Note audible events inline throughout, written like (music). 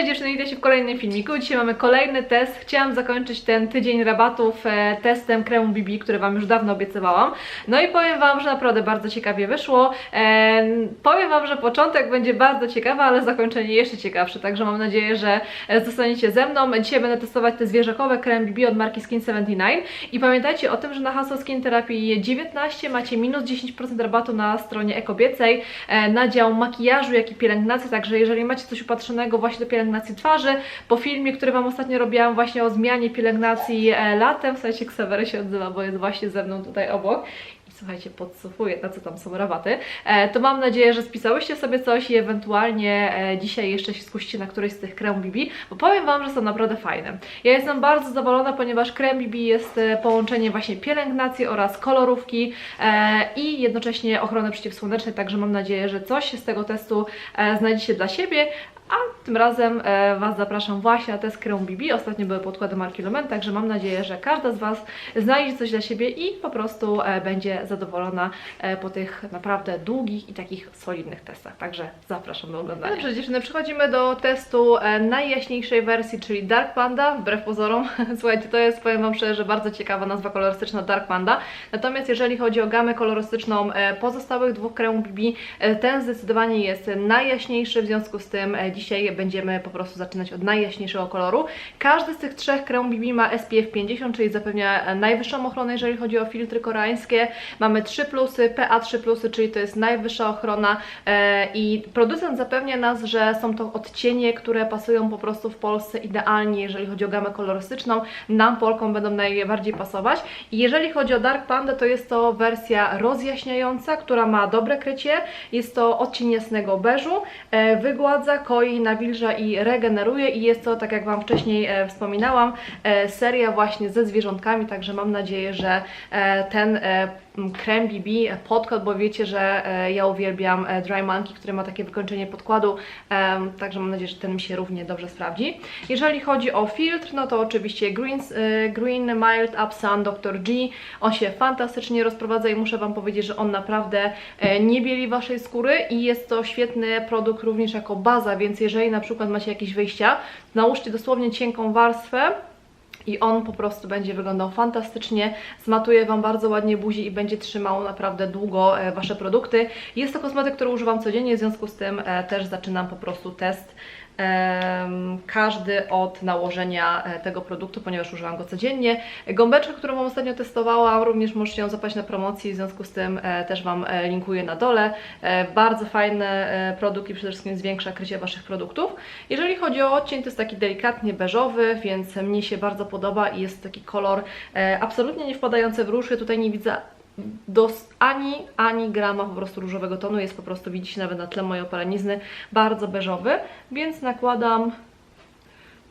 Cześć dziewczyny, witajcie w kolejnym filmiku. Dzisiaj mamy kolejny test. Chciałam zakończyć ten tydzień rabatów e, testem kremu BB, który Wam już dawno obiecywałam. No i powiem Wam, że naprawdę bardzo ciekawie wyszło. E, powiem Wam, że początek będzie bardzo ciekawy, ale zakończenie jeszcze ciekawsze, także mam nadzieję, że e, zostaniecie ze mną. Dzisiaj będę testować te zwierzakowe krem BB od marki Skin 79 i pamiętajcie o tym, że na hasło Skin Terapii 19 macie minus 10% rabatu na stronie ekobiecej e, na dział makijażu, jak i pielęgnacji, także jeżeli macie coś upatrzonego właśnie do pielęgnacji twarzy, po filmie, który Wam ostatnio robiłam właśnie o zmianie pielęgnacji e, latem, w sensie Ksawery się odzywa, bo jest właśnie ze mną tutaj obok. Słuchajcie, podsłuchuję, na co tam są rabaty, e, to mam nadzieję, że spisałyście sobie coś i ewentualnie e, dzisiaj jeszcze się skusicie na któryś z tych krem BB, bo powiem Wam, że są naprawdę fajne. Ja jestem bardzo zadowolona, ponieważ krem BB jest e, połączenie właśnie pielęgnacji oraz kolorówki i jednocześnie ochrony przeciwsłonecznej, także mam nadzieję, że coś z tego testu znajdziecie dla siebie, a tym razem e, Was zapraszam właśnie na test kremu BB. Ostatnio były podkłady marki Lumen, także mam nadzieję, że każda z Was znajdzie coś dla siebie i po prostu e, będzie zadowolona e, po tych naprawdę długich i takich solidnych testach. Także zapraszam do oglądania. Dobrze dziewczyny, przechodzimy do testu najjaśniejszej wersji, czyli Dark Panda, wbrew pozorom. (laughs) Słuchajcie, to jest, powiem Wam szczerze, bardzo ciekawa nazwa kolorystyczna Dark Panda. Natomiast jeżeli chodzi o gamę kolorystyczną pozostałych dwóch kremów BB, ten zdecydowanie jest najjaśniejszy, w związku z tym e, dzisiaj będziemy po prostu zaczynać od najjaśniejszego koloru. Każdy z tych trzech kremów BB ma SPF 50, czyli zapewnia e, najwyższą ochronę, jeżeli chodzi o filtry koreańskie. Mamy 3 plusy, PA3 plusy, czyli to jest najwyższa ochrona e, i producent zapewnia nas, że są to odcienie, które pasują po prostu w Polsce idealnie, jeżeli chodzi o gamę kolorystyczną. Nam, Polkom, będą najbardziej pasować. I jeżeli chodzi o Dark Panda, to jest to wersja rozjaśniająca, która ma dobre krycie. Jest to odcień jasnego beżu, e, wygładza, koi, nawilża i regeneruje. I jest to, tak jak Wam wcześniej e, wspominałam, e, seria właśnie ze zwierzątkami, także mam nadzieję, że e, ten krem BB, e, podkład, bo wiecie, że e, ja uwielbiam e, Dry Monkey, który ma takie wykończenie podkładu, także mam nadzieję, że ten mi się równie dobrze sprawdzi. Jeżeli chodzi o filtr, no to oczywiście Green, Green Mild Up Sun Dr. G, on się fantastycznie rozprowadza i muszę Wam powiedzieć, że on naprawdę nie bieli Waszej skóry i jest to świetny produkt również jako baza, więc jeżeli na przykład macie jakieś wyjścia, nałóżcie dosłownie cienką warstwę, i on po prostu będzie wyglądał fantastycznie, zmatuje Wam bardzo ładnie buzi i będzie trzymał naprawdę długo e, Wasze produkty. Jest to kosmetyk, który używam codziennie, w związku z tym e, też zaczynam po prostu test każdy od nałożenia e, tego produktu, ponieważ używam go codziennie. Gąbeczkę, którą ostatnio testowałam, również możecie ją zapaść na promocji, w związku z tym e, też Wam e, linkuję na dole. Bardzo fajny produkt i przede wszystkim zwiększa krycie Waszych produktów. Jeżeli chodzi o odcień, to jest taki delikatnie beżowy, więc mnie się bardzo podoba i jest taki kolor absolutnie nie wpadający w. Ja tutaj nie widzę dos, ani, ani grama po prostu różowego tonu, jest po prostu, widzicie nawet na tle mojej opalenizny, bardzo beżowy, więc nakładam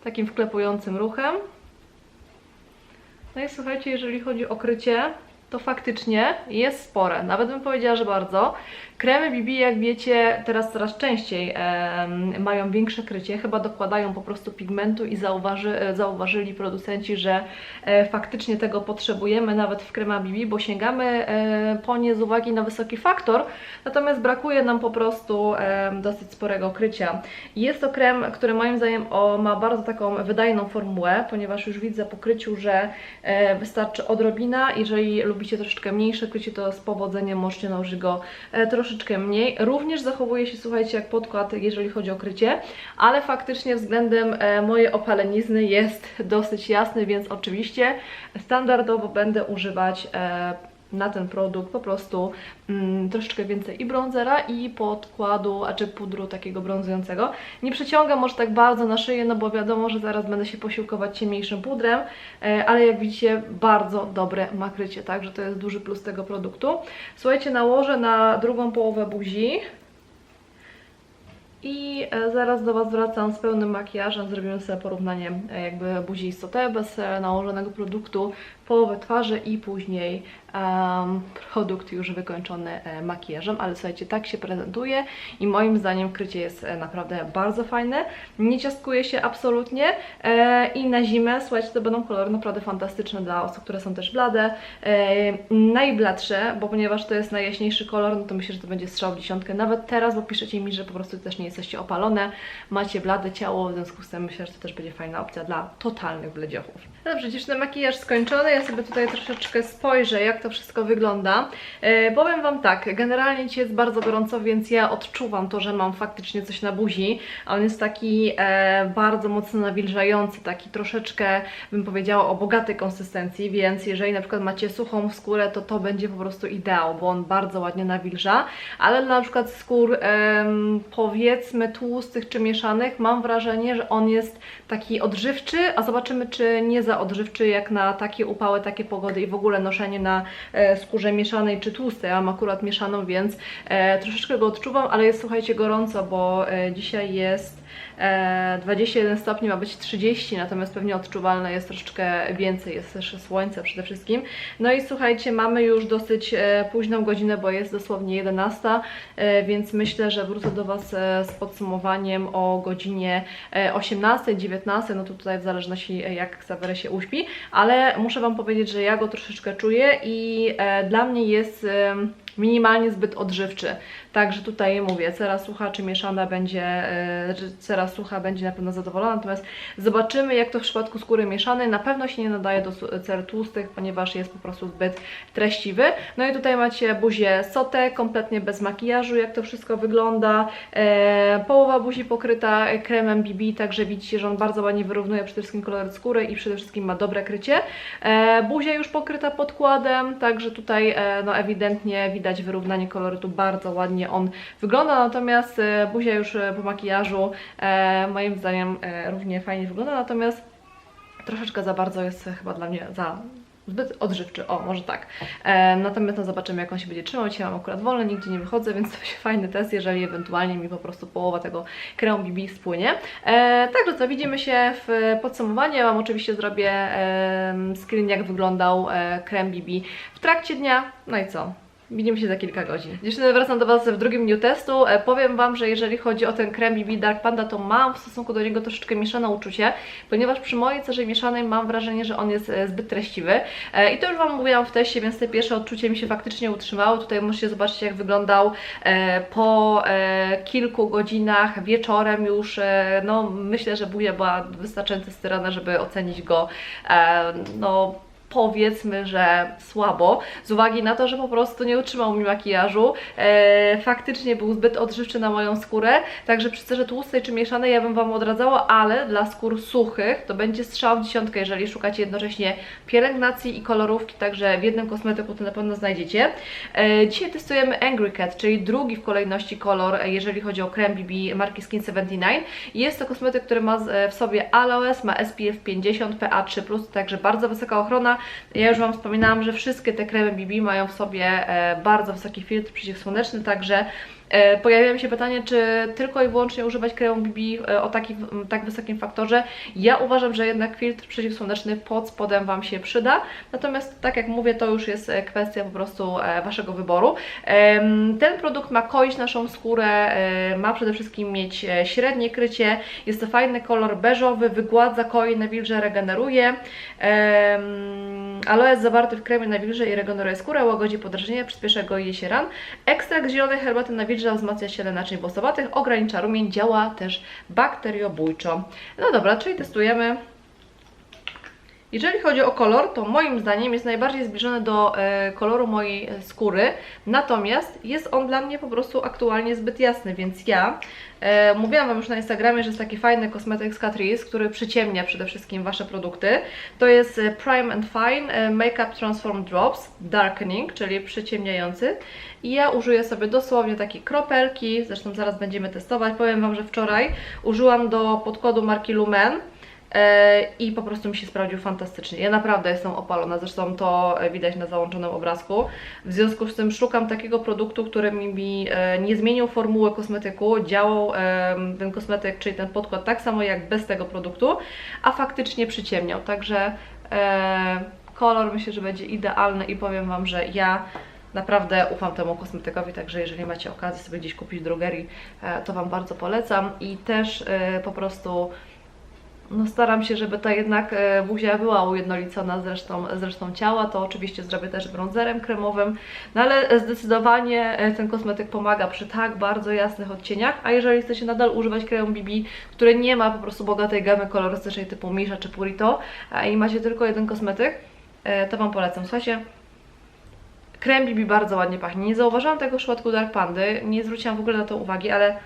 takim wklepującym ruchem. No i słuchajcie, jeżeli chodzi o krycie, to faktycznie jest spore, nawet bym powiedziała, że bardzo. Kremy BB, jak wiecie, teraz coraz częściej em, mają większe krycie, chyba dokładają po prostu pigmentu i zauważy, e, zauważyli producenci, że e, faktycznie tego potrzebujemy nawet w kremach BB, bo sięgamy e, po nie z uwagi na wysoki faktor, natomiast brakuje nam po prostu em, dosyć sporego krycia. Jest to krem, który moim zdaniem o, ma bardzo taką wydajną formułę, ponieważ już widzę po kryciu, że e, wystarczy odrobina, jeżeli lubicie troszeczkę mniejsze krycie, to z powodzeniem możecie nałożyć go e, troszeczkę mniej. Również zachowuje się, słuchajcie, jak podkład, jeżeli chodzi o krycie, ale faktycznie względem e, mojej opalenizny jest (laughs) dosyć jasny, więc oczywiście standardowo będę używać e, na ten produkt po prostu mm, troszeczkę więcej i bronzera i podkładu, a czy pudru takiego brązującego. Nie przeciągam może tak bardzo na szyję, no bo wiadomo, że zaraz będę się posiłkować ciemniejszym pudrem, e, ale jak widzicie bardzo dobre makrycie, także to jest duży plus tego produktu. Słuchajcie, nałożę na drugą połowę buzi. I e, zaraz do Was wracam z pełnym makijażem. Zrobimy sobie porównanie e, jakby buzi i sotę bez e, nałożonego produktu, połowę twarzy i później em, produkt już wykończony e, makijażem, ale słuchajcie, tak się prezentuje i moim zdaniem krycie jest e, naprawdę bardzo fajne, nie ciastkuje się absolutnie e, i na zimę, słuchajcie, to będą kolory naprawdę fantastyczne dla osób, które są też blade, e, najbladsze, bo ponieważ to jest najjaśniejszy kolor, no to myślę, że to będzie strzał w dziesiątkę, nawet teraz, bo piszecie mi, że po prostu też nie jesteście opalone, macie blade ciało, w związku z tym myślę, że to też będzie fajna opcja dla totalnych bledziochów. Dobrze, dziewczyny, makijaż skończony, ja sobie tutaj troszeczkę spojrzę, jak to wszystko wygląda. E, powiem Wam tak, generalnie dzisiaj jest bardzo gorąco, więc ja odczuwam to, że mam faktycznie coś na buzi, a on jest taki e, bardzo mocno nawilżający, taki troszeczkę, bym powiedziała, o bogatej konsystencji, więc jeżeli na przykład macie suchą skórę, to to będzie po prostu ideał, bo on bardzo ładnie nawilża, ale dla na przykład skór em, powiedzmy tłustych czy mieszanych, mam wrażenie, że on jest taki odżywczy, a zobaczymy czy nie za odżywczy jak na takie upały, takie pogody i w ogóle noszenie na e, skórze mieszanej czy tłustej. Ja mam akurat mieszaną, więc e, troszeczkę go odczuwam, ale jest słuchajcie gorąco, bo e, dzisiaj jest e, 21 stopni, ma być 30, natomiast pewnie odczuwalne jest troszeczkę więcej, jest też słońce przede wszystkim. No i słuchajcie, mamy już dosyć e, późną godzinę, bo jest dosłownie 11, e, więc myślę, że wrócę do Was e, z podsumowaniem o godzinie e, 18, 19, no to tutaj w zależności e, jak Xavery się uśpi, ale muszę Wam powiedzieć, że ja go troszeczkę czuję i e, dla mnie jest minimalnie zbyt odżywczy. Także tutaj mówię, cera sucha czy mieszana będzie, e, cera sucha będzie na pewno zadowolona, natomiast zobaczymy jak to w przypadku skóry mieszanej, na pewno się nie nadaje do cer tłustych, ponieważ jest po prostu zbyt treściwy. No i tutaj macie buzię sotę, kompletnie bez makijażu, jak to wszystko wygląda, e, połowa buzi pokryta kremem BB, także widzicie, że on bardzo ładnie wyrównuje przede wszystkim kolor skóry i przede wszystkim ma dobre krycie. E, buzia już pokryta podkładem, także tutaj no ewidentnie widać wyrównanie kolorytu, bardzo ładnie on wygląda, natomiast e, buzia już e, po makijażu e, moim zdaniem równie fajnie wygląda, natomiast troszeczkę za bardzo jest chyba dla mnie za zbyt odżywczy, o może tak. E, natomiast no zobaczymy jak on się będzie trzymał, dzisiaj mam akurat wolne, nigdzie nie wychodzę, (laughs) więc to będzie fajny test, jeżeli ewentualnie mi po prostu połowa tego kremu BB spłynie. E, także co, widzimy się w podsumowaniu, Wam oczywiście zrobię e, screen jak wyglądał e, krem BB w trakcie dnia, no i co? Widzimy się za kilka godzin. Dziewczyny, wracam do Was w drugim dniu testu. E, powiem Wam, że jeżeli chodzi o ten krem BB Dark Panda, to mam w stosunku do niego troszeczkę mieszane uczucie, ponieważ przy mojej cerze mieszanej mam wrażenie, że on jest e, zbyt treściwy. E, I to już Wam mówiłam w teście, więc te pierwsze odczucie mi się faktycznie utrzymało. Tutaj musicie zobaczyć, jak wyglądał po kilku godzinach, wieczorem już. No, myślę, że buja była wystarczająco styrana, żeby ocenić go no powiedzmy, że słabo, z uwagi na to, że po prostu nie utrzymał mi makijażu. E, faktycznie był zbyt odżywczy na moją skórę, także przy cerze tłustej czy mieszanej ja bym Wam odradzała, ale dla skór suchych to będzie strzał w dziesiątkę, jeżeli szukacie jednocześnie pielęgnacji i kolorówki, także w jednym kosmetyku to na pewno znajdziecie. E, dzisiaj testujemy Angry Cat, czyli drugi w kolejności kolor, e, jeżeli chodzi o krem BB marki Skin 79. Jest to kosmetyk, który ma e, w sobie aloes, ma SPF 50, PA3+, także bardzo wysoka ochrona. Ja już Wam wspominałam, że wszystkie te kremy BB mają w sobie e, bardzo wysoki filtr przeciwsłoneczny, także e, pojawia mi się pytanie, czy tylko i wyłącznie używać kremu BB e, o taki, tak wysokim faktorze. Ja uważam, że jednak filtr przeciwsłoneczny pod spodem Wam się przyda, natomiast tak jak mówię, to już jest kwestia po prostu Waszego wyboru. Ten produkt ma koić naszą skórę, ma przede wszystkim mieć średnie krycie, jest to fajny kolor beżowy, wygładza, koi, nawilże, regeneruje. Em, Aloes zawarty w kremie nawilże i regeneruje skórę, łagodzi podrażnienia, przyspiesza gojenie się ran. Ekstrakt zielonej herbaty nawilża, wzmacnia siele naczyń włosowatych, ogranicza rumień, działa też bakteriobójczo. No dobra, czyli testujemy. Jeżeli chodzi o kolor, to moim zdaniem jest najbardziej zbliżony do e, koloru mojej e, skóry, natomiast jest on dla mnie po prostu aktualnie zbyt jasny, więc ja e, mówiłam Wam już na Instagramie, że jest taki fajny kosmetyk z Catrice, który przyciemnia przede wszystkim Wasze produkty. To jest e, Prime and Fine Makeup Transform Drops Darkening, czyli przyciemniający. I ja użyję sobie dosłownie takie kropelki, zresztą zaraz będziemy testować. Powiem Wam, że wczoraj użyłam do podkładu marki Lumen. E, i po prostu mi się sprawdził fantastycznie. Ja naprawdę jestem opalona, zresztą to widać na załączonym obrazku. W związku z tym szukam takiego produktu, który mi, e, nie zmienił formuły kosmetyku, działał e, ten kosmetyk, czyli ten podkład tak samo jak bez tego produktu, a faktycznie przyciemniał. Także kolor myślę, że będzie idealny i powiem Wam, że ja naprawdę ufam temu kosmetykowi, także jeżeli macie okazję sobie gdzieś kupić w drogerii, to Wam bardzo polecam i też po prostu no staram się, żeby ta jednak e, buzia była ujednolicona z resztą, z resztą ciała, to oczywiście zrobię też bronzerem kremowym, no ale zdecydowanie e, ten kosmetyk pomaga przy tak bardzo jasnych odcieniach, a jeżeli chcecie nadal używać kremu BB, który nie ma po prostu bogatej gamy kolorystycznej typu Misha czy Purito i macie tylko jeden kosmetyk, e, to Wam polecam. Słuchajcie, krem BB bardzo ładnie pachnie. Nie zauważyłam tego w przypadku Dark Pandy, nie zwróciłam w ogóle na to uwagi, ale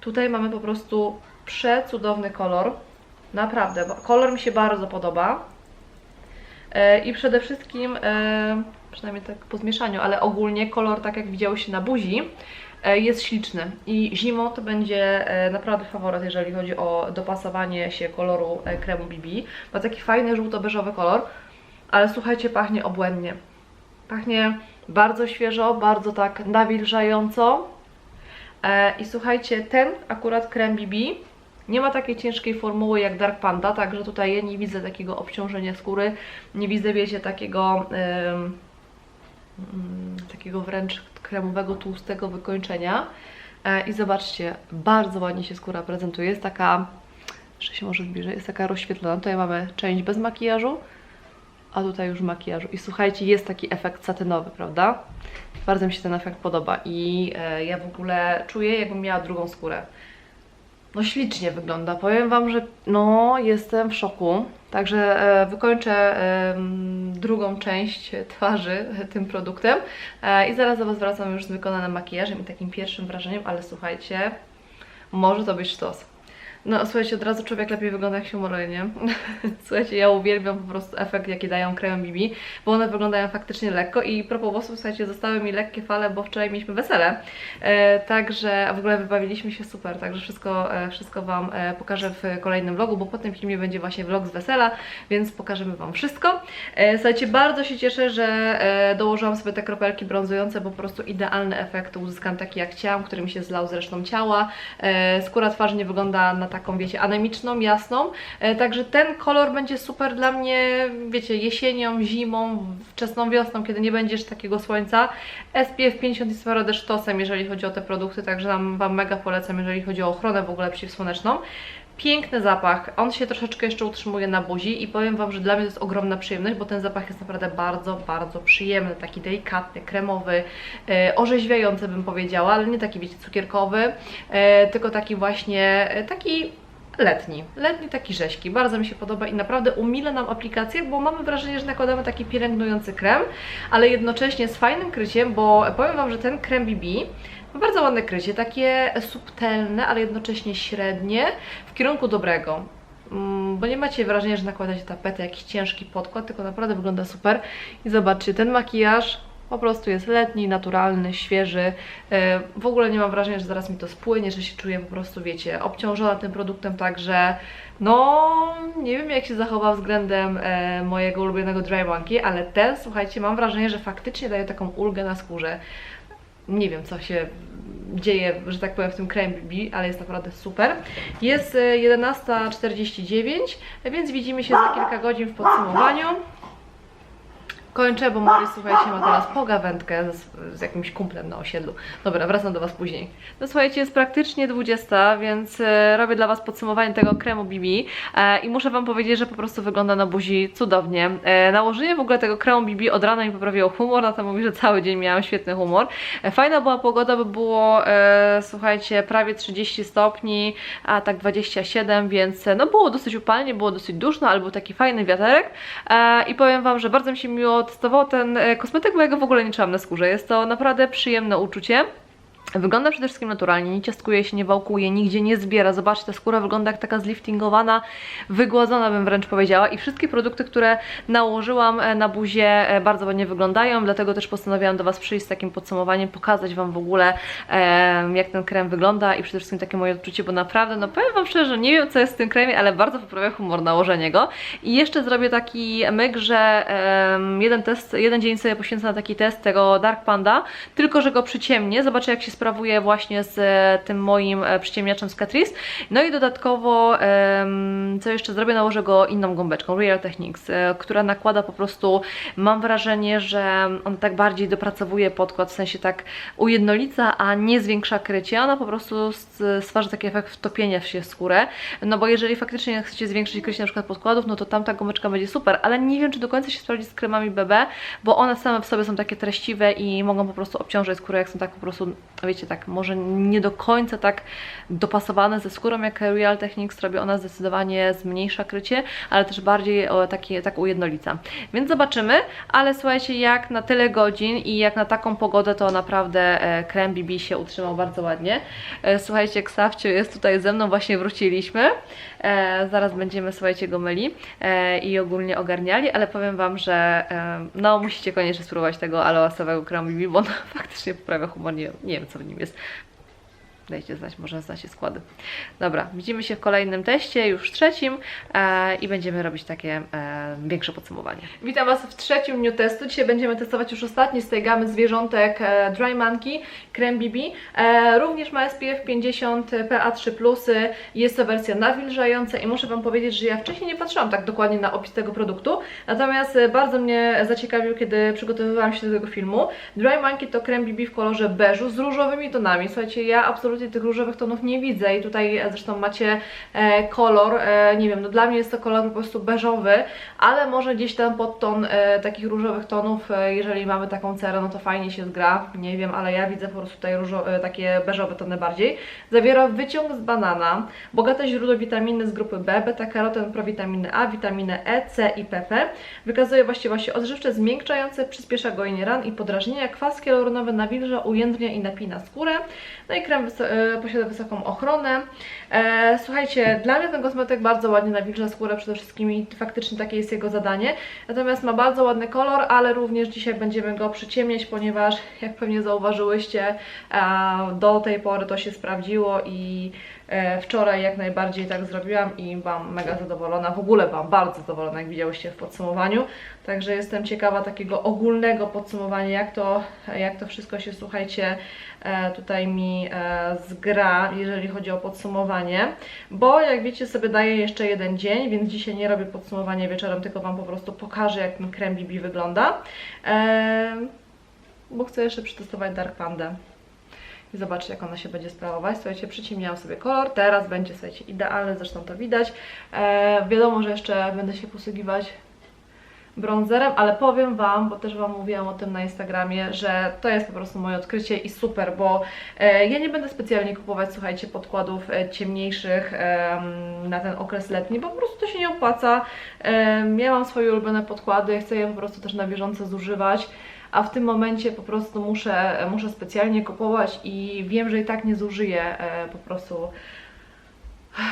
tutaj mamy po prostu przecudowny kolor. Naprawdę, kolor mi się bardzo podoba. E, I przede wszystkim, e, przynajmniej tak po zmieszaniu, ale ogólnie kolor, tak jak widziało się na buzi, e, jest śliczny. I zimą to będzie naprawdę faworyt, jeżeli chodzi o dopasowanie się koloru kremu BB. Ma taki fajny żółto-beżowy kolor, ale słuchajcie, pachnie obłędnie. Pachnie bardzo świeżo, bardzo tak nawilżająco. I słuchajcie, ten akurat krem BB nie ma takiej ciężkiej formuły jak Dark Panda, także tutaj ja nie widzę takiego obciążenia skóry, nie widzę, wiecie, takiego ym, takiego wręcz kremowego, tłustego wykończenia. E, I zobaczcie, bardzo ładnie się skóra prezentuje, jest taka, jeszcze się może zbliżę, jest taka rozświetlona. Tutaj mamy część bez makijażu, a tutaj już makijażu. I słuchajcie, jest taki efekt satynowy, prawda? Bardzo mi się ten efekt podoba i e, ja w ogóle czuję, jakbym miała drugą skórę. No ślicznie wygląda. Powiem Wam, że no jestem w szoku. Także e, wykończę em, drugą część twarzy (laughs) tym produktem e, i zaraz do Was wracam już z wykonanym makijażem i takim pierwszym wrażeniem, ale słuchajcie, może to być sztos. No słuchajcie, od razu człowiek lepiej wygląda jak się maleje, nie? (laughs) Słuchajcie, ja uwielbiam po prostu efekt jaki dają kremy BB, bo one wyglądają faktycznie lekko i propos włosów, słuchajcie, zostały mi lekkie fale, bo wczoraj mieliśmy wesele, e, także w ogóle wybawiliśmy się super, także wszystko, e, wszystko Wam e, pokażę w kolejnym vlogu, bo po tym filmie będzie właśnie vlog z wesela, więc pokażemy Wam wszystko. E, słuchajcie, bardzo się cieszę, że e, dołożyłam sobie te kropelki brązujące, bo po prostu idealny efekt uzyskam taki jak chciałam, który mi się zlał z resztą ciała. E, skóra twarzy nie wygląda na taką, wiecie, anemiczną, jasną, e, także ten kolor będzie super dla mnie, wiecie, jesienią, zimą, wczesną wiosną, kiedy nie będziesz takiego słońca. SPF 50 jest naprawdę sztosem, jeżeli chodzi o te produkty, także nam, Wam mega polecam, jeżeli chodzi o ochronę w ogóle przeciwsłoneczną. Piękny zapach, on się troszeczkę jeszcze utrzymuje na buzi i powiem Wam, że dla mnie to jest ogromna przyjemność, bo ten zapach jest naprawdę bardzo, bardzo przyjemny, taki delikatny, kremowy, e, orzeźwiający bym powiedziała, ale nie taki wiecie cukierkowy, e, tylko taki właśnie, e, taki letni, letni taki rzeźki, bardzo mi się podoba i naprawdę umila nam aplikację, bo mamy wrażenie, że nakładamy taki pielęgnujący krem, ale jednocześnie z fajnym kryciem, bo powiem Wam, że ten krem BB ma bardzo ładne krycie, takie subtelne, ale jednocześnie średnie, w kierunku dobrego. Mm, Bo nie macie wrażenia, że nakładacie tapetę, jakiś ciężki podkład, tylko naprawdę wygląda super. I zobaczcie, ten makijaż po prostu jest letni, naturalny, świeży. E, W ogóle nie mam wrażenia, że zaraz mi to spłynie, że się czuję po prostu, wiecie, obciążona tym produktem, także no nie wiem jak się zachowa względem e, mojego ulubionego Dry Monkey, ale ten, słuchajcie, mam wrażenie, że faktycznie daje taką ulgę na skórze. Nie wiem, co się dzieje, że tak powiem, w tym kremie BB, ale jest naprawdę super. Jest e, 11.49, więc widzimy się za kilka godzin w podsumowaniu. Kończę, bo Morris, słuchajcie, ma teraz pogawędkę z, z jakimś kumplem na osiedlu. Dobra, wracam do Was później. No słuchajcie, jest praktycznie 20, więc e, robię dla Was podsumowanie tego kremu BB e, i muszę Wam powiedzieć, że po prostu wygląda na buzi cudownie. E, nałożenie w ogóle tego kremu BB od rana mi poprawiło humor, na to mówi, że cały dzień miałam świetny humor. Fajna była pogoda, bo było, słuchajcie, prawie 30 stopni, a tak 27, więc no było dosyć upalnie, było dosyć duszno, ale był taki fajny wiaterek i powiem Wam, że bardzo mi się miło testował ten e, kosmetyk, bo ja go w ogóle nie czułam na skórze. Jest to naprawdę przyjemne uczucie. Wygląda przede wszystkim naturalnie, nie ciastkuje się, nie wałkuje, nigdzie nie zbiera. Zobaczcie, ta skóra wygląda jak taka zliftingowana, wygładzona bym wręcz powiedziała. I wszystkie produkty, które nałożyłam e, na buzię e, bardzo ładnie wyglądają, dlatego też postanowiłam do Was przyjść z takim podsumowaniem, pokazać Wam w ogóle jak ten krem wygląda i przede wszystkim takie moje odczucie, bo naprawdę, no powiem Wam szczerze, nie wiem co jest w tym kremie, ale bardzo poprawia humor nałożenie go. I jeszcze zrobię taki myk, że jeden test, jeden dzień sobie poświęcę na taki test tego Dark Panda, tylko że go przyciemnię, zobaczę jak się sprawuję właśnie z e, tym moim e, przyciemniaczem z Catrice. No i dodatkowo, co jeszcze zrobię, nałożę go inną gąbeczką, Real Techniques, e, która nakłada po prostu, mam wrażenie, że on tak bardziej dopracowuje podkład, w sensie tak ujednolica, a nie zwiększa krycie. Ona po prostu stwarza taki efekt wtopienia się w skórę. No bo jeżeli faktycznie chcecie zwiększyć krycie na przykład podkładów, no to tamta gąbeczka będzie super, ale nie wiem, czy do końca się sprawdzi z kremami BB, bo one same w sobie są takie treściwe i mogą po prostu obciążać skórę, jak są tak po prostu, wiecie, tak może nie do końca tak dopasowane ze skórą, jak Real Techniques robi, ona zdecydowanie zmniejsza krycie, ale też bardziej o, takie, tak ujednolica. Więc zobaczymy, ale słuchajcie, jak na tyle godzin i jak na taką pogodę, to naprawdę e, krem BB się utrzymał bardzo ładnie. E, słuchajcie, Ksawcio jest tutaj ze mną, właśnie wróciliśmy. E, zaraz będziemy, słuchajcie, go myli e, i ogólnie ogarniali, ale powiem Wam, że e, no musicie koniecznie spróbować tego aloasowego kremu BB, bo on (laughs) faktycznie poprawia humor, nie, nie wiem co w nim jest. Dajcie znać, może znacie składy. Dobra, widzimy się w kolejnym teście, już trzecim e, i będziemy robić takie e, większe podsumowanie. Witam Was w trzecim dniu testu. Dzisiaj będziemy testować już ostatni z tej gamy zwierzątek e, Dry Monkey Creme BB. E, również ma SPF 50 PA3+, jest to wersja nawilżająca i muszę Wam powiedzieć, że ja wcześniej nie patrzyłam tak dokładnie na opis tego produktu, natomiast e, bardzo mnie zaciekawił, kiedy przygotowywałam się do tego filmu. Dry Monkey to krem BB w kolorze beżu z różowymi tonami. Słuchajcie, ja absolutnie tych różowych tonów nie widzę i tutaj e, zresztą macie e, kolor, e, nie wiem, no dla mnie jest to kolor po prostu beżowy, ale może gdzieś tam pod ton e, takich różowych tonów, jeżeli mamy taką cerę, no to fajnie się zgra, nie wiem, ale ja widzę po prostu tutaj różo, e, takie beżowe tony bardziej. Zawiera wyciąg z banana, bogate źródło witaminy z grupy B, beta-karoten, prowitaminy A, witaminy E, C i PP. Wykazuje właściwości odżywcze, zmiękczające, przyspiesza gojenie ran i podrażnienia, kwas hialuronowy nawilża, ujędrnia i napina skórę. No i krem posiada wysoką ochronę. E, słuchajcie, dla mnie ten kosmetyk bardzo ładnie nawilża skórę przede wszystkim i faktycznie takie jest jego zadanie. Natomiast ma bardzo ładny kolor, ale również dzisiaj będziemy go przyciemniać, ponieważ jak pewnie zauważyłyście, e, do tej pory to się sprawdziło i e, wczoraj jak najbardziej tak zrobiłam i byłam mega zadowolona. W ogóle byłam bardzo zadowolona, jak widziałyście w podsumowaniu. Także jestem ciekawa takiego ogólnego podsumowania, jak to, jak to wszystko się, słuchajcie, e, tutaj mi e, zgra, jeżeli chodzi o podsumowanie, bo jak wiecie sobie daję jeszcze jeden dzień, więc dzisiaj nie robię podsumowania wieczorem, tylko Wam po prostu pokażę jak ten krem BB wygląda, e, bo chcę jeszcze przetestować Dark Panda i zobaczyć jak ona się będzie sprawować. Słuchajcie, przyciemniałam sobie kolor, teraz będzie, słuchajcie, idealny, zresztą to widać. E, wiadomo, że jeszcze będę się posługiwać bronzerem, ale powiem Wam, bo też Wam mówiłam o tym na Instagramie, że to jest po prostu moje odkrycie i super, bo e, ja nie będę specjalnie kupować, słuchajcie, podkładów e, ciemniejszych em, na ten okres letni, bo po prostu to się nie opłaca. Em, ja mam swoje ulubione podkłady, chcę je po prostu też na bieżąco zużywać. A w tym momencie po prostu muszę, muszę specjalnie kupować i wiem, że i tak nie zużyję e, po prostu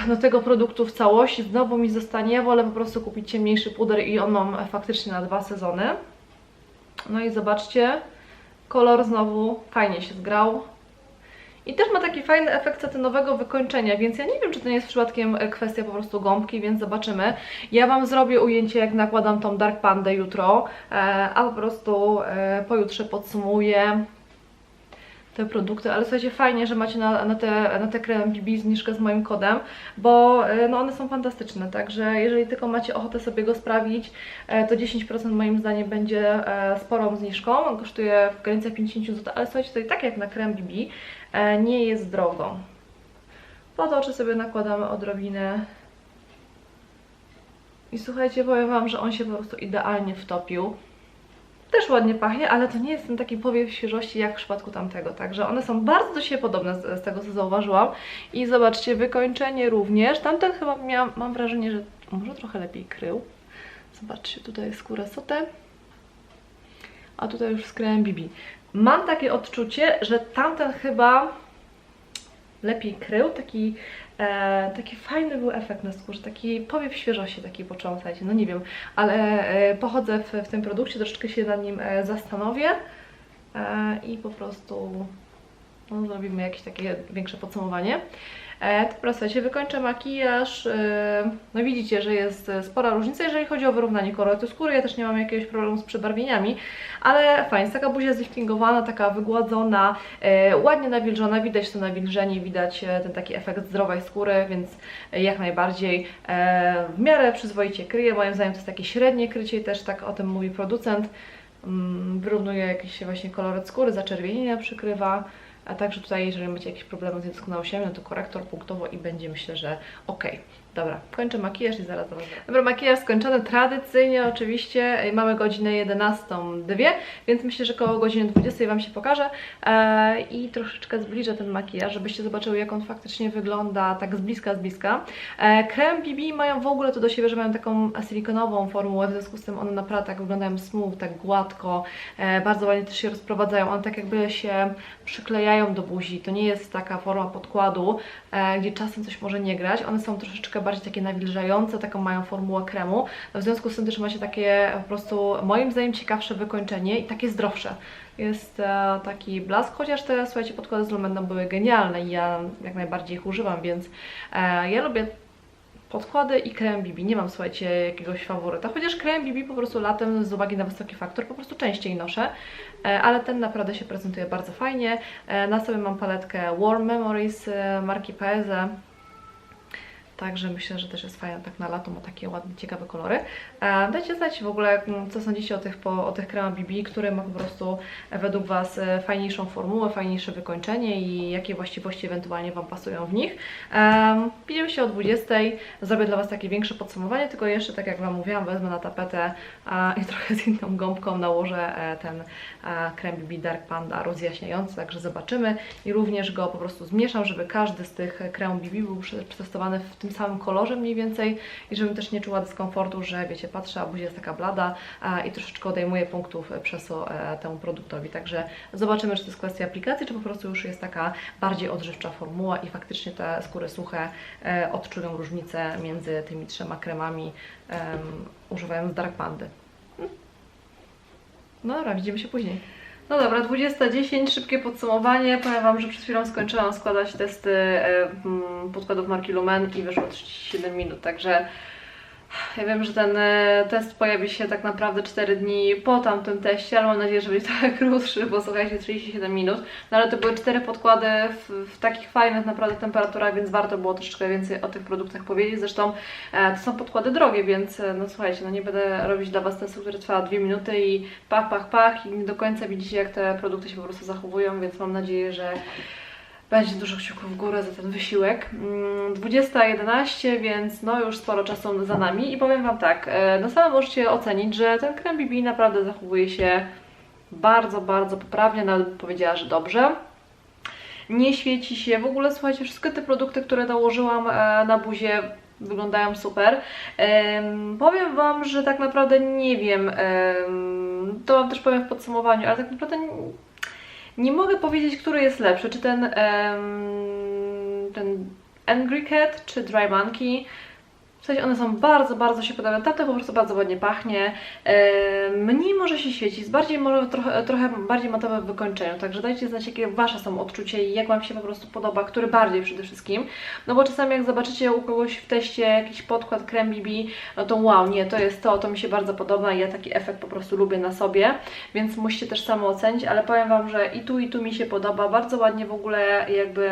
no, tego produktu w całości, znowu mi zostanie, ja wolę po prostu kupić ciemniejszy puder i on mam faktycznie na dwa sezony. No i zobaczcie, kolor znowu fajnie się zgrał. I też ma taki fajny efekt satynowego wykończenia, więc ja nie wiem, czy to nie jest przypadkiem e, kwestia po prostu gąbki, więc zobaczymy. Ja Wam zrobię ujęcie, jak nakładam tą Dark Pandę jutro, e, a po prostu e, pojutrze podsumuję te produkty, ale słuchajcie, fajnie, że macie na, na te, na te kremy BB zniżkę z moim kodem, bo e, no one są fantastyczne, także jeżeli tylko macie ochotę sobie go sprawić, e, to 10% moim zdaniem będzie e, sporą zniżką, on kosztuje w granicach 50 zł, ale słuchajcie, to i tak jak na krem BB nie jest drogo. Pod oczy sobie nakładamy odrobinę. I słuchajcie, powiem Wam, że on się po prostu idealnie wtopił też ładnie pachnie, ale to nie jest ten taki powiew świeżości jak w przypadku tamtego, także one są bardzo do siebie podobne z, z tego co zauważyłam. I zobaczcie, wykończenie również, tamten chyba miałam, mam wrażenie, że może trochę lepiej krył, zobaczcie, tutaj jest skóra sotę, a tutaj już z BB. Mam takie odczucie, że tamten chyba lepiej krył, taki, e, taki fajny był efekt na skórze, taki powiew świeżości taki słuchajcie, no nie wiem, ale e, pochodzę w, w tym produkcie, troszeczkę się nad nim e, zastanowię e, i po prostu no, zrobimy jakieś takie większe podsumowanie. E, dobra, słuchajcie, wykończę makijaż. E, no widzicie, że jest e, spora różnica, jeżeli chodzi o wyrównanie kolorytu skóry. Ja też nie mam jakiegoś problemu z przebarwieniami, ale fajnie, jest taka buzia zliftingowana, taka wygładzona, ładnie nawilżona, widać to nawilżenie, widać ten taki efekt zdrowej skóry, więc jak najbardziej w miarę przyzwoicie kryje. Moim zdaniem to jest takie średnie krycie i też tak o tym mówi producent. Mm, Wyrównuje jakiś właśnie koloryt skóry, zaczerwienienia przykrywa. A także tutaj, jeżeli macie jakieś problemy z niedoskonałościami, no to korektor punktowo i będzie myślę, że ok. Dobra, kończę makijaż i zaraz do. Dobra, makijaż skończony tradycyjnie oczywiście. Ej, Mamy godzinę 11.02, więc myślę, że koło godziny 20 Wam się pokażę e, i troszeczkę zbliżę ten makijaż, żebyście zobaczyły jak on faktycznie wygląda tak z bliska, z bliska. E, krem BB mają w ogóle to do siebie, że mają taką silikonową formułę, w związku z tym one naprawdę tak wyglądają smooth, tak gładko, e, bardzo ładnie też się rozprowadzają, one tak jakby się przyklejają do buzi, to nie jest taka forma podkładu, gdzie czasem coś może nie grać, one są troszeczkę bardziej takie nawilżające, taką mają formułę kremu, w związku z tym też macie takie po prostu moim zdaniem ciekawsze wykończenie i takie zdrowsze. Jest e, taki blask, chociaż te, słuchajcie, podkłady z Lumenem były genialne i ja jak najbardziej ich używam, więc e, ja lubię podkłady i krem BB. Nie mam, słuchajcie, jakiegoś faworyta, chociaż krem BB po prostu latem z uwagi na wysoki faktor po prostu częściej noszę, e, ale ten naprawdę się prezentuje bardzo fajnie. Na sobie mam paletkę Warm Memories marki Paese. Także myślę, że też jest fajna tak na lato, ma takie ładne, ciekawe kolory. Dajcie znać w ogóle, mm, co sądzicie o tych, po, o tych kremach BB, który ma po prostu e, według Was e, fajniejszą formułę, fajniejsze wykończenie i jakie właściwości ewentualnie Wam pasują w nich. Widzimy się o 20. Zrobię dla Was takie większe podsumowanie, tylko jeszcze, tak jak Wam mówiłam, wezmę na tapetę i (laughs) trochę z inną gąbką nałożę e, ten krem BB Dark Panda rozjaśniający, także zobaczymy i również go po prostu zmieszam, żeby każdy z tych kremów BB był prze- przetestowany w tym samym kolorze mniej więcej i żebym też nie czuła dyskomfortu, że wiecie, patrzę, a buzia jest taka blada i troszeczkę odejmuje punktów e, przez to e, temu produktowi, także zobaczymy, czy to jest kwestia aplikacji, czy po prostu już jest taka bardziej odżywcza formuła i faktycznie te skóry suche e, odczują różnicę między tymi trzema kremami em, używając Dark Pandy. No dobra, widzimy się później. No dobra, 20.10, szybkie podsumowanie. Powiem Wam, że przed chwilą skończyłam składać testy podkładów marki Lumen i wyszło 37 minut, także ja wiem, że ten e, test pojawi się tak naprawdę 4 dni po tamtym teście, ale mam nadzieję, że będzie (laughs) trochę krótszy, bo słuchajcie, 37 minut. No ale to były 4 podkłady w, w takich fajnych naprawdę temperaturach, więc warto było troszeczkę więcej o tych produktach powiedzieć. Zresztą e, to są podkłady drogie, więc e, no słuchajcie, no nie będę robić dla Was testu, który trwa 2 minuty i pach, pach, pach i nie do końca widzicie jak te produkty się po prostu zachowują, więc mam nadzieję, że będzie dużo kciuków w górę za ten wysiłek. Mm, 20.11, więc no już sporo czasu za nami i powiem Wam tak, e, na samym możecie ocenić, że ten krem BB naprawdę zachowuje się bardzo, bardzo poprawnie, nawet bym powiedziała, że dobrze. Nie świeci się, w ogóle słuchajcie, wszystkie te produkty, które nałożyłam e, na buzię wyglądają super. Em, powiem Wam, że tak naprawdę nie wiem, em, to Wam też powiem w podsumowaniu, ale tak naprawdę nie, mogę powiedzieć, który jest lepszy, czy ten, em, ten Angry Cat, czy Dry Monkey. W sensie one są bardzo, bardzo się podobają. Tamte po prostu bardzo ładnie pachnie. Mniej może się świecić, bardziej może trochę, trochę bardziej matowe w wykończeniu. Także dajcie znać, jakie Wasze są odczucia i jak Wam się po prostu podoba, który bardziej przede wszystkim. No bo czasami jak zobaczycie u kogoś w teście jakiś podkład krem BB, no to wow, nie, to jest to, to mi się bardzo podoba i ja taki efekt po prostu lubię na sobie, więc musicie też samo ocenić, ale powiem Wam, że i tu i tu mi się podoba. Bardzo ładnie w ogóle jakby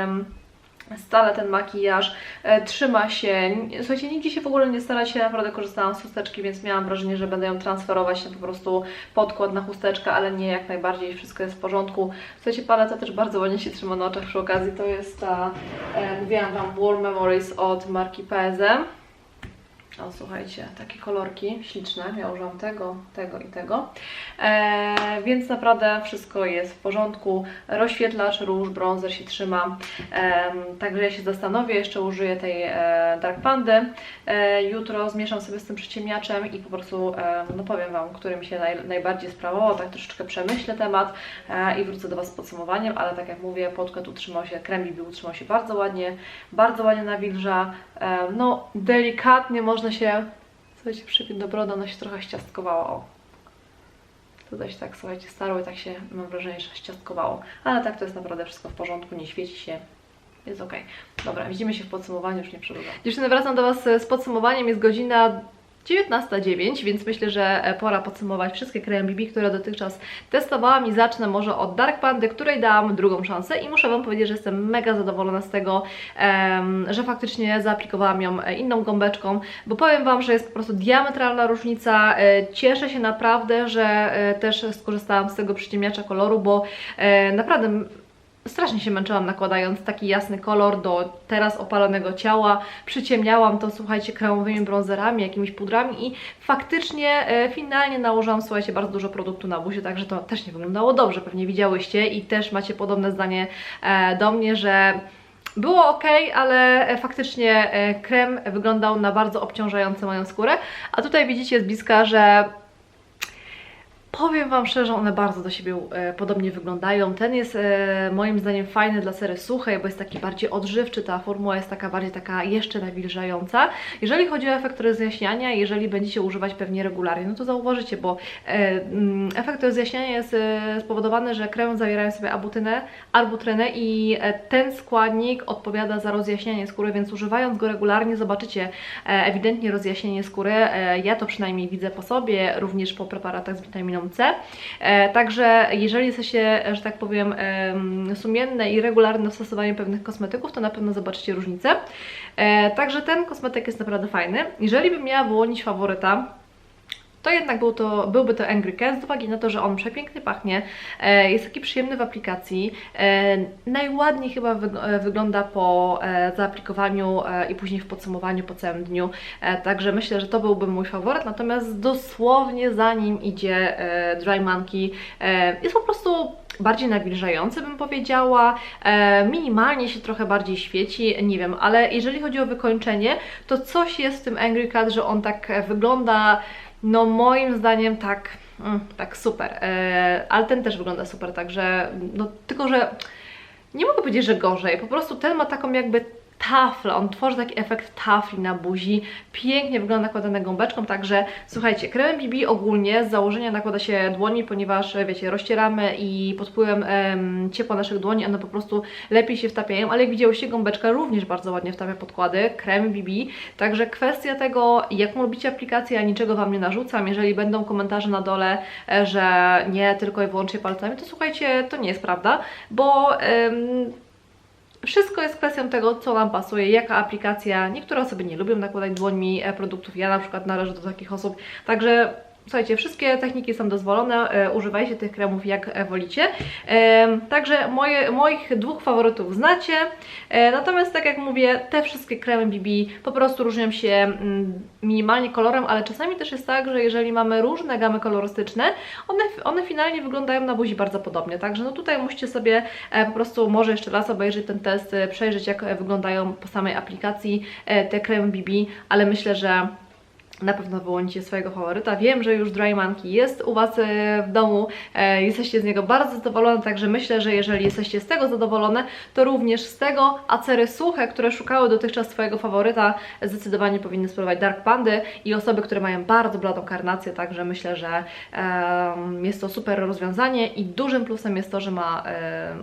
stale ten makijaż e, trzyma się. Słuchajcie, nigdzie się w ogóle nie stara się, naprawdę korzystałam z chusteczki, więc miałam wrażenie, że będę ją transferować na po prostu podkład na chusteczkę, ale nie, jak najbardziej wszystko jest w porządku. Słuchajcie, paleta też bardzo ładnie się trzyma na oczach przy okazji, to jest ta, e, mówiłam Wam, Warm Memories od marki PSM. O, słuchajcie, takie kolorki śliczne. Ja używam tego, tego i tego. E, więc naprawdę wszystko jest w porządku. Rozświetlacz, róż, bronzer się trzyma. E, także ja się zastanowię, jeszcze użyję tej e, Dark Pandy. E, jutro zmieszam sobie z tym przyciemniaczem i po prostu e, no powiem Wam, który mi się naj, najbardziej sprawował. Tak troszeczkę przemyślę temat e, i wrócę do Was z podsumowaniem, ale tak jak mówię, podkład utrzymał się, krem BB utrzymał się bardzo ładnie, bardzo ładnie nawilża. E, no delikatnie można się, słuchajcie, przypiąć do broda, ona się trochę ściastkowało. O. Tutaj się tak, słuchajcie, starło i tak się, mam wrażenie, że ściastkowało. Ale tak to jest naprawdę wszystko w porządku, nie świeci się. Jest ok. Dobra, widzimy się w podsumowaniu, już nie przedłużam. Dziewczyny, wracam do Was z podsumowaniem. Jest godzina 19.09, więc myślę, że e, pora podsumować wszystkie kremy BB, które dotychczas testowałam i zacznę może od Dark Pandy, której dałam drugą szansę i muszę Wam powiedzieć, że jestem mega zadowolona z tego, że faktycznie zaaplikowałam ją e, inną gąbeczką, bo powiem Wam, że jest po prostu diametralna różnica. E, Cieszę się naprawdę, że też skorzystałam z tego przyciemniacza koloru, bo naprawdę strasznie się męczyłam nakładając taki jasny kolor do teraz opalonego ciała. Przyciemniałam to, słuchajcie, kremowymi bronzerami, jakimiś pudrami i faktycznie e, finalnie nałożyłam, słuchajcie, bardzo dużo produktu na buzię, także to też nie wyglądało dobrze, pewnie widziałyście i też macie podobne zdanie e, do mnie, że było ok, ale faktycznie e, krem wyglądał na bardzo obciążający moją skórę, a tutaj widzicie z bliska, że Powiem Wam szczerze, one bardzo do siebie e, podobnie wyglądają. Ten jest e, moim zdaniem fajny dla sery suchej, bo jest taki bardziej odżywczy, ta formuła jest taka bardziej taka jeszcze nawilżająca. Jeżeli chodzi o efekt rozjaśniania, jeżeli będziecie używać pewnie regularnie, no to zauważycie, bo e, mm, efekt rozjaśniania jest spowodowany, że kremy zawierają sobie abutynę, arbutrenę i ten składnik odpowiada za rozjaśnianie skóry, więc używając go regularnie zobaczycie ewidentnie rozjaśnienie skóry. Ja to przynajmniej widzę po sobie, również po preparatach z witaminą C. E, Także jeżeli jesteście, że tak powiem, em, sumienne i regularne w stosowaniu pewnych kosmetyków, to na pewno zobaczycie różnicę. E, Także ten kosmetyk jest naprawdę fajny. Jeżeli bym miała wyłonić faworyta, to jednak był to, byłby to Angry Cat z uwagi na to, że on przepięknie pachnie, e, jest taki przyjemny w aplikacji, e, najładniej chyba e, wygląda po zaaplikowaniu i później w podsumowaniu po całym dniu, także myślę, że to byłby mój faworyt, natomiast dosłownie za nim idzie Dry Monkey, jest po prostu bardziej nawilżający bym powiedziała, minimalnie się trochę bardziej świeci, nie wiem, ale jeżeli chodzi o wykończenie, to coś jest w tym Angry Cat, że on tak wygląda no moim zdaniem tak, mm, tak super, e, ale ten też wygląda super, także no tylko, że nie mogę powiedzieć, że gorzej, po prostu ten ma taką jakby taflę, on tworzy taki efekt tafli na buzi, pięknie wygląda nakładane gąbeczką, także słuchajcie, krem BB ogólnie z założenia nakłada się dłoni, ponieważ wiecie, rozcieramy i pod wpływem em, ciepła naszych dłoni one po prostu lepiej się wtapiają, ale jak widziałyście gąbeczka również bardzo ładnie wtapia podkłady, krem BB, także kwestia tego, jaką lubicie aplikację, ja niczego Wam nie narzucam, jeżeli będą komentarze na dole, e, że nie tylko i wyłącznie palcami, to słuchajcie, to nie jest prawda, bo em, wszystko jest kwestią tego, co Wam pasuje, jaka aplikacja. Niektóre osoby nie lubią nakładać dłońmi e, produktów, ja na przykład należę do takich osób, także słuchajcie, wszystkie techniki są dozwolone, e, używajcie tych kremów jak e, wolicie. E, także moje, moich dwóch faworytów znacie, natomiast tak jak mówię, te wszystkie kremy BB po prostu różnią się mm, minimalnie kolorem, ale czasami też jest tak, że jeżeli mamy różne gamy kolorystyczne, one, one finalnie wyglądają na buzi bardzo podobnie, także no tutaj musicie sobie po prostu może jeszcze raz obejrzeć ten test, przejrzeć jak wyglądają po samej aplikacji te kremy BB, ale myślę, że na pewno wyłonicie swojego faworyta. Wiem, że już Dry Monkey jest u Was e, w domu, e, jesteście z niego bardzo zadowolone, także myślę, że jeżeli jesteście z tego zadowolone, to również z tego acery suche, które szukały dotychczas swojego faworyta, zdecydowanie powinny spróbować Dark Pandy i osoby, które mają bardzo bladą karnację, także myślę, że jest to super rozwiązanie i dużym plusem jest to, że ma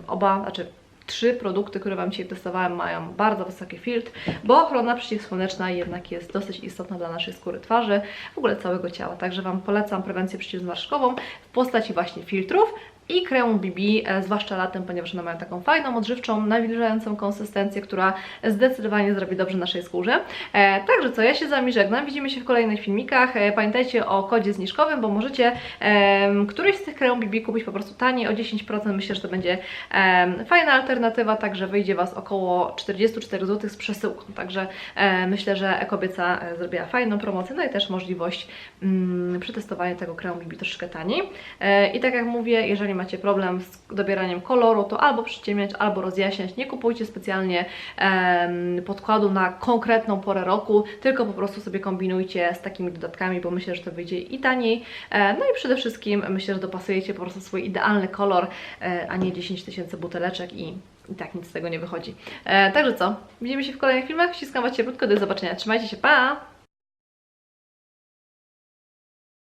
oba, znaczy trzy produkty, które Wam dzisiaj testowałem, mają bardzo wysoki filtr, bo ochrona przeciwsłoneczna jednak jest dosyć istotna dla naszej skóry twarzy, w ogóle całego ciała. Także Wam polecam prewencję przeciwzmarszczkową w postaci właśnie filtrów i kremu BB, e, zwłaszcza latem, ponieważ one mają taką fajną, odżywczą, nawilżającą konsystencję, która zdecydowanie zrobi dobrze naszej skórze. E, także co, ja się z Wami żegnam, widzimy się w kolejnych filmikach. E, pamiętajcie o kodzie zniżkowym, bo możecie któryś z tych kremów BB kupić po prostu taniej o 10%. Myślę, że to będzie fajna alternatywa, także wyjdzie Was około 44 zł z przesyłką. Także myślę, że Ekobieca zrobiła fajną promocję, no i też możliwość mm, przetestowania tego kremu BB troszeczkę taniej. I tak jak mówię, jeżeli macie problem z dobieraniem koloru, to albo przyciemniać, albo rozjaśniać. Nie kupujcie specjalnie em, podkładu na konkretną porę roku, tylko po prostu sobie kombinujcie z takimi dodatkami, bo myślę, że to wyjdzie i taniej. E, no i przede wszystkim myślę, że dopasujecie po prostu swój idealny kolor, e, a nie 10 tysięcy buteleczek i i tak nic z tego nie wychodzi. E, także co? Widzimy się w kolejnych filmach. Ściskam Was cieplutko. Do zobaczenia. Trzymajcie się. Pa!